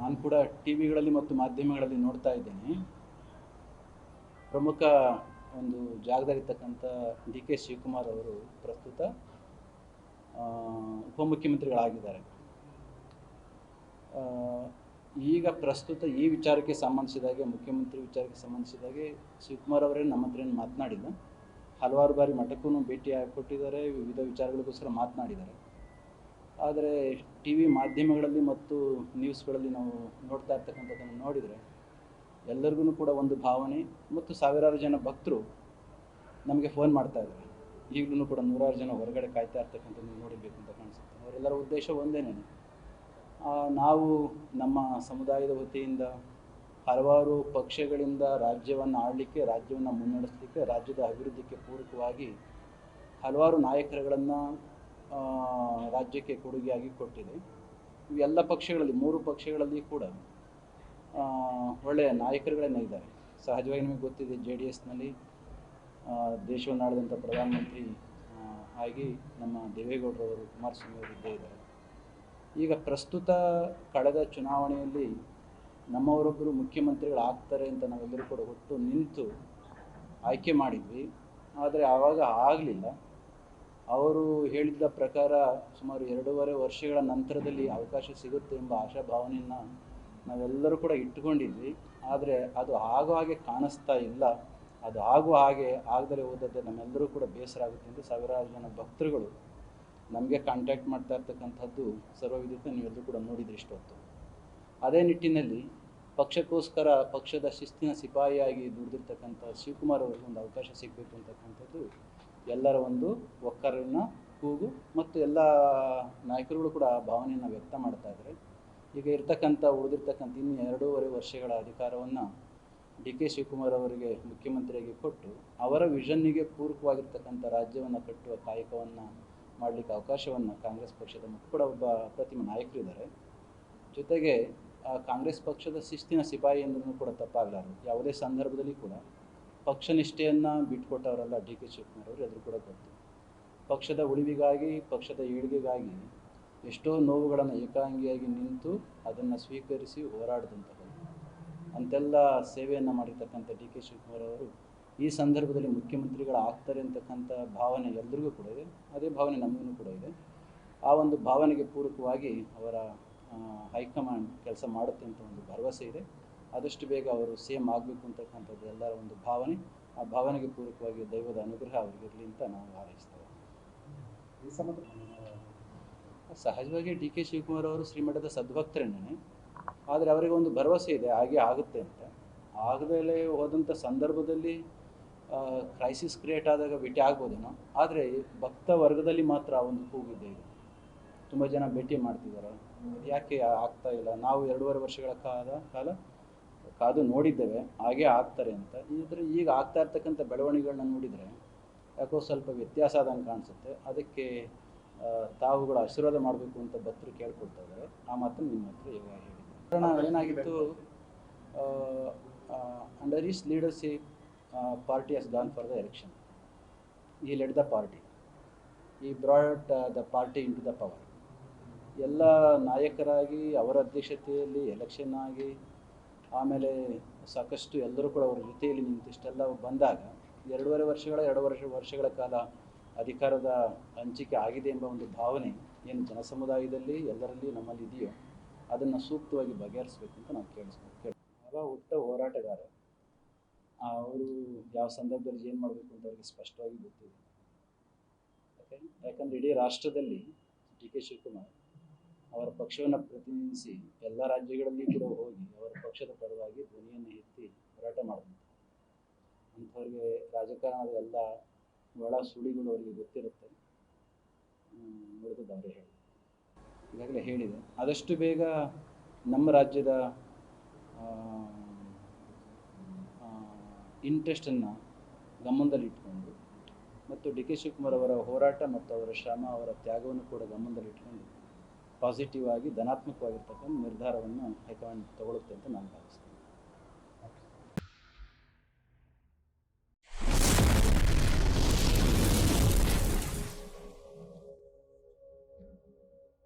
ನಾನು ಕೂಡ ಟಿ ವಿಗಳಲ್ಲಿ ಮತ್ತು ಮಾಧ್ಯಮಗಳಲ್ಲಿ ನೋಡ್ತಾ ಇದ್ದೇನೆ. ಪ್ರಮುಖ ಒಂದು ಜಾಗದಲ್ಲಿರ್ತಕ್ಕಂಥ ಡಿ ಕೆ ಶಿವಕುಮಾರ್ ಅವರು ಪ್ರಸ್ತುತ ಉಪಮುಖ್ಯಮಂತ್ರಿಗಳಾಗಿದ್ದಾರೆ. ಈಗ ಪ್ರಸ್ತುತ ಈ ವಿಚಾರಕ್ಕೆ ಸಂಬಂಧಿಸಿದಾಗೆ, ಮುಖ್ಯಮಂತ್ರಿ ವಿಚಾರಕ್ಕೆ ಸಂಬಂಧಿಸಿದಾಗೆ ಶಿವಕುಮಾರ್ ಅವರೇ ನಮ್ಮ ಹತ್ರ ಏನು ಮಾತನಾಡಿಲ್ಲ. ಹಲವಾರು ಬಾರಿ ಮಠಕ್ಕೂ ಭೇಟಿ ಕೊಟ್ಟಿದ್ದಾರೆ, ವಿವಿಧ ವಿಚಾರಗಳಿಗೋಸ್ಕರ ಮಾತನಾಡಿದ್ದಾರೆ. ಆದರೆ ಟಿ ವಿ ಮಾಧ್ಯಮಗಳಲ್ಲಿ ಮತ್ತು ನ್ಯೂಸ್ಗಳಲ್ಲಿ ನಾವು ನೋಡ್ತಾ ಇರ್ತಕ್ಕಂಥದ್ದನ್ನು ನೋಡಿದರೆ ಎಲ್ಲರಿಗೂ ಕೂಡ ಒಂದು ಭಾವನೆ ಮತ್ತು ಸಾವಿರಾರು ಜನ ಭಕ್ತರು ನಮಗೆ ಫೋನ್ ಮಾಡ್ತಾ ಇದ್ದಾರೆ. ಈಗಲೂ ಕೂಡ ನೂರಾರು ಜನ ಹೊರಗಡೆ ಕಾಯ್ತಾ ಇರ್ತಕ್ಕಂಥದ್ದು ನೋಡಬೇಕು ಅಂತ ಕಾಣಿಸುತ್ತೆ. ಅವರೆಲ್ಲರ ಉದ್ದೇಶ ಒಂದೇನೇ. ನಾವು ನಮ್ಮ ಸಮುದಾಯದ ವತಿಯಿಂದ ಹಲವಾರು ಪಕ್ಷಗಳಿಂದ ರಾಜ್ಯವನ್ನು ಆಳಲಿಕ್ಕೆ, ರಾಜ್ಯವನ್ನು ಮುನ್ನಡೆಸಲಿಕ್ಕೆ, ರಾಜ್ಯದ ಅಭಿವೃದ್ಧಿಗೆ ಪೂರಕವಾಗಿ ಹಲವಾರು ನಾಯಕರುಗಳನ್ನು ರಾಜ್ಯಕ್ಕೆ ಕೊಡುಗೆಯಾಗಿ ಕೊಟ್ಟಿದೆ. ಎಲ್ಲ ಪಕ್ಷಗಳಲ್ಲಿ, ಮೂರು ಪಕ್ಷಗಳಲ್ಲಿ ಕೂಡ ಒಳ್ಳೆಯ ನಾಯಕರುಗಳನ್ನೇ ಇದ್ದಾರೆ. ಸಹಜವಾಗಿ ನಿಮಗೆ ಗೊತ್ತಿದೆ, ಜೆ ಡಿ ಎಸ್ನಲ್ಲಿ ದೇಶವನ್ನು ಆಳಿದಂಥ ಪ್ರಧಾನಮಂತ್ರಿ ಆಗಿ ನಮ್ಮ ದೇವೇಗೌಡರವರು, ಕುಮಾರಸ್ವಾಮಿ ಅವರು ಇದ್ದೇ ಇದ್ದಾರೆ. ಈಗ ಪ್ರಸ್ತುತ ಕಳೆದ ಚುನಾವಣೆಯಲ್ಲಿ ನಮ್ಮವರೊಬ್ಬರು ಮುಖ್ಯಮಂತ್ರಿಗಳು ಆಗ್ತಾರೆ ಅಂತ ನಾವೆಲ್ಲರೂ ಕೂಡ ಹೊತ್ತು ನಿಂತು ಆಯ್ಕೆ ಮಾಡಿದ್ವಿ. ಆದರೆ ಆವಾಗ ಆಗಲಿಲ್ಲ. ಅವರು ಹೇಳಿದ್ದ ಪ್ರಕಾರ ಸುಮಾರು ಎರಡೂವರೆ ವರ್ಷಗಳ ನಂತರದಲ್ಲಿ ಅವಕಾಶ ಸಿಗುತ್ತೆ ಎಂಬ ಆಶಾಭಾವನೆಯನ್ನು ನಾವೆಲ್ಲರೂ ಕೂಡ ಇಟ್ಟುಕೊಂಡಿದ್ವಿ. ಆದರೆ ಅದು ಆಗೋ ಹಾಗೆ ಕಾಣಿಸ್ತಾ ಇಲ್ಲ. ಅದು ಆಗುವ ಹಾಗೆ ಆಗದರೆ ಹೋದದ್ದೇ ನಮ್ಮೆಲ್ಲರೂ ಕೂಡ ಬೇಸರ ಆಗುತ್ತೆ ಎಂದು ಸಾವಿರಾರು ಜನ ಭಕ್ತರುಗಳು ನಮಗೆ ಕಾಂಟ್ಯಾಕ್ಟ್ ಮಾಡ್ತಾ ಇರ್ತಕ್ಕಂಥದ್ದು ಸರ್ವವಿದಿತ ನೀವೆಲ್ಲರೂ ಕೂಡ ನೋಡಿದ್ರೆ ಇಷ್ಟೊತ್ತು. ಅದೇ ನಿಟ್ಟಿನಲ್ಲಿ ಪಕ್ಷಕ್ಕೋಸ್ಕರ ಪಕ್ಷದ ಶಿಸ್ತಿನ ಸಿಪಾಯಿಯಾಗಿ ದುಡಿದಿರ್ತಕ್ಕಂಥ ಶಿವಕುಮಾರ್ ಅವರಿಗೆ ಒಂದು ಅವಕಾಶ ಸಿಗಬೇಕು ಅಂತಕ್ಕಂಥದ್ದು ಎಲ್ಲರ ಒಂದು ಒಕ್ಕರನ್ನು ಕೂಗು ಮತ್ತು ಎಲ್ಲ ನಾಯಕರುಗಳು ಕೂಡ ಆ ಭಾವನೆಯನ್ನು ವ್ಯಕ್ತ ಮಾಡ್ತಾ ಇದ್ದಾರೆ ಈಗ ಇರ್ತಕ್ಕಂಥ, ಉಳಿದಿರ್ತಕ್ಕಂಥ ಇನ್ನು ಎರಡೂವರೆ ವರ್ಷಗಳ ಅಧಿಕಾರವನ್ನು ಡಿ ಕೆ ಶಿವಕುಮಾರ್ ಅವರಿಗೆ ಮುಖ್ಯಮಂತ್ರಿಯಾಗಿ ಕೊಟ್ಟು ಅವರ ವಿಷನ್ನಿಗೆ ಪೂರಕವಾಗಿರ್ತಕ್ಕಂಥ ರಾಜ್ಯವನ್ನು ಕಟ್ಟುವ ಕಾಯಕವನ್ನು ಮಾಡಲಿಕ್ಕೆ ಅವಕಾಶವನ್ನು ಕಾಂಗ್ರೆಸ್ ಪಕ್ಷದ ಕೂಡ ಒಬ್ಬ ಅಪ್ರತಿಮ ನಾಯಕರು ಇದ್ದಾರೆ ಜೊತೆಗೆ ಕಾಂಗ್ರೆಸ್ ಪಕ್ಷದ ಶಿಸ್ತಿನ ಸಿಪಾಯಿ ಎಂದ್ರೂ ಕೂಡ ತಪ್ಪಾಗಲಾರದು. ಯಾವುದೇ ಸಂದರ್ಭದಲ್ಲಿ ಕೂಡ ಪಕ್ಷ ನಿಷ್ಠೆಯನ್ನು ಬಿಟ್ಕೊಟ್ಟವರಲ್ಲ ಡಿ ಕೆ ಶಿವಕುಮಾರ್ ಅವರು ಎದುರು ಕೂಡ ಗೊತ್ತು. ಪಕ್ಷದ ಉಳಿವಿಗಾಗಿ, ಪಕ್ಷದ ಏಳಿಗೆಗಾಗಿ ಎಷ್ಟೋ ನೋವುಗಳನ್ನು ಏಕಾಂಗಿಯಾಗಿ ನಿಂತು ಅದನ್ನು ಸ್ವೀಕರಿಸಿ ಹೋರಾಡಿದಂಥವರು ಅಂತೆಲ್ಲ ಸೇವೆಯನ್ನು ಮಾಡಿರ್ತಕ್ಕಂಥ ಡಿ ಕೆ ಶಿವಕುಮಾರ್ ಅವರು ಈ ಸಂದರ್ಭದಲ್ಲಿ ಮುಖ್ಯಮಂತ್ರಿಗಳು ಆಗ್ತಾರೆ ಅಂತಕ್ಕಂಥ ಭಾವನೆ ಎಲ್ಲರಿಗೂ ಕೂಡ ಇದೆ. ಅದೇ ಭಾವನೆ ನಮಗೂ ಕೂಡ ಇದೆ. ಆ ಒಂದು ಭಾವನೆಗೆ ಪೂರಕವಾಗಿ ಅವರ ಹೈಕಮಾಂಡ್ ಕೆಲಸ ಮಾಡುತ್ತೆ ಅಂತ ಒಂದು ಭರವಸೆ ಇದೆ. ಆದಷ್ಟು ಬೇಗ ಅವರು ಸೇಮ್ ಆಗಬೇಕು ಅಂತಕ್ಕಂಥದ್ದು ಎಲ್ಲರ ಒಂದು ಭಾವನೆ ಆ ಭಾವನೆಗೆ ಪೂರಕವಾಗಿ ದೈವದ ಅನುಗ್ರಹ ಅವರಿಗಿರಲಿ ಅಂತ ನಾವು ಹಾರೈಸ್ತೇವೆ. ಸಹಜವಾಗಿ ಡಿ ಕೆ ಶಿವಕುಮಾರ್ ಅವರು ಶ್ರೀಮಠದ ಸದ್ಭಕ್ತರೇನೆ ಆದರೆ ಅವರಿಗೆ ಒಂದು ಭರವಸೆ ಇದೆ ಹಾಗೆ ಆಗುತ್ತೆ ಅಂತ. ಆಗದಲ್ಲೇ ಹೋದಂಥ ಸಂದರ್ಭದಲ್ಲಿ ಕ್ರೈಸಿಸ್ ಕ್ರಿಯೇಟ್ ಆದಾಗ ಭೇಟಿ ಆಗ್ಬೋದೇನೋ ಆದರೆ ಭಕ್ತ ವರ್ಗದಲ್ಲಿ ಮಾತ್ರ ಆ ಒಂದು ಕೂಗಿದೆ ಇದೆ ತುಂಬ ಜನ ಭೇಟಿ ಮಾಡ್ತಿದ್ದಾರೆ. ಯಾಕೆ ಆಗ್ತಾ ಇಲ್ಲ? ನಾವು ಎರಡೂವರೆ ವರ್ಷಗಳ ಕಾಲ ಕಾಲ ಕಾದು ನೋಡಿದ್ದೇವೆ, ಹಾಗೆ ಆಗ್ತಾರೆ ಅಂತ. ಇದ್ರೆ ಈಗ ಆಗ್ತಾ ಇರ್ತಕ್ಕಂಥ ಬೆಳವಣಿಗೆಗಳನ್ನ ನೋಡಿದರೆ, ಯಾಕೋ ಸ್ವಲ್ಪ ವ್ಯತ್ಯಾಸ ಆದಂಗೆ ಕಾಣಿಸುತ್ತೆ. ಅದಕ್ಕೆ ತಾವುಗಳ ಆಶೀರ್ವಾದ ಮಾಡಬೇಕು ಅಂತ ಭಕ್ತರು ಕೇಳ್ಕೊಳ್ತಾ ಇದ್ದಾರೆ. ಆ ಮಾತ್ರ ನಿಮ್ಮ ಹತ್ರ ಈಗ ಕಾರಣ ಏನಾಗಿತ್ತು? Under his leadership party has gone for the election he led the party he brought the party into the power ಎಲ್ಲ ನಾಯಕರಾಗಿ, ಅವರ ಅಧ್ಯಕ್ಷತೆಯಲ್ಲಿ ಎಲೆಕ್ಷನ್ ಆಗಿ ಆಮೇಲೆ ಸಾಕಷ್ಟು ಎಲ್ಲರೂ ಕೂಡ ಅವರ ಜೊತೆಯಲ್ಲಿ ನಿಂತು ಇಷ್ಟೆಲ್ಲ ಬಂದಾಗ ಎರಡೂವರೆ ವರ್ಷಗಳ, ಎರಡು ವರ್ಷ, ವರ್ಷಗಳ ಕಾಲ ಅಧಿಕಾರದ ಹಂಚಿಕೆ ಆಗಿದೆ ಎಂಬ ಒಂದು ಭಾವನೆ ಏನು ಜನಸಮುದಾಯದಲ್ಲಿ, ಎಲ್ಲರಲ್ಲಿ ನಮ್ಮಲ್ಲಿ ಇದೆಯೋ ಅದನ್ನು ಸೂಕ್ತವಾಗಿ ಬಗೆಹರಿಸಬೇಕು ಅಂತ ನಾವು ಕೇಳಿಸ್ಬೇಕು ಕೇಳಿ ಆಗ ಹುಟ್ಟ ಹೋರಾಟಗಾರ. ಅವರು ಯಾವ ಸಂದರ್ಭದಲ್ಲಿ ಏನು ಮಾಡಬೇಕು ಅಂತ ಅವ್ರಿಗೆ ಸ್ಪಷ್ಟವಾಗಿ ಗೊತ್ತಿದೆ ಯಾಕಂದರೆ ಇಡೀ ರಾಷ್ಟ್ರದಲ್ಲಿ ಡಿ ಕೆ ಶಿವಕುಮಾರ್ ಅವರ ಪಕ್ಷವನ್ನು ಪ್ರತಿನಿಧಿಸಿ ಎಲ್ಲ ರಾಜ್ಯಗಳಲ್ಲಿ ಕೂಡ ಹೋಗಿ ಅವರ ಪಕ್ಷದ ಪರವಾಗಿ ಧ್ವನಿಯನ್ನು ಎತ್ತಿ ಹೋರಾಟ ಮಾಡಿದಂಥ ಅಂಥವ್ರಿಗೆ ರಾಜಕಾರಣದ ಎಲ್ಲ ಒಳ ಸುಳಿಗಳು ಅವರಿಗೆ ಗೊತ್ತಿರುತ್ತೆ. ಉಳಿದದ್ದು ಅವರೇ ಹೇಳಿ ಈಗಾಗಲೇ ಹೇಳಿದೆ. ಆದಷ್ಟು ಬೇಗ ನಮ್ಮ ರಾಜ್ಯದ ಇಂಟ್ರೆಸ್ಟನ್ನು ಗಮನದಲ್ಲಿಟ್ಕೊಂಡು ಮತ್ತು ಡಿ ಕೆ ಶಿವಕುಮಾರ್ ಅವರ ಹೋರಾಟ ಮತ್ತು ಅವರ ಶ್ರಮ, ಅವರ ತ್ಯಾಗವನ್ನು ಕೂಡ ಗಮನದಲ್ಲಿಟ್ಕೊಂಡು ಪಾಸಿಟಿವ್ ಆಗಿ ಧನಾತ್ಮಕವಾಗಿರ್ತಕ್ಕಂಥ ನಿರ್ಧಾರವನ್ನು ಹೈಕಮಾಂಡ್ ತಗೊಳ್ಳುತ್ತೆ ಅಂತ ನಾನು ಭಾವಿಸ್ತೇನೆ.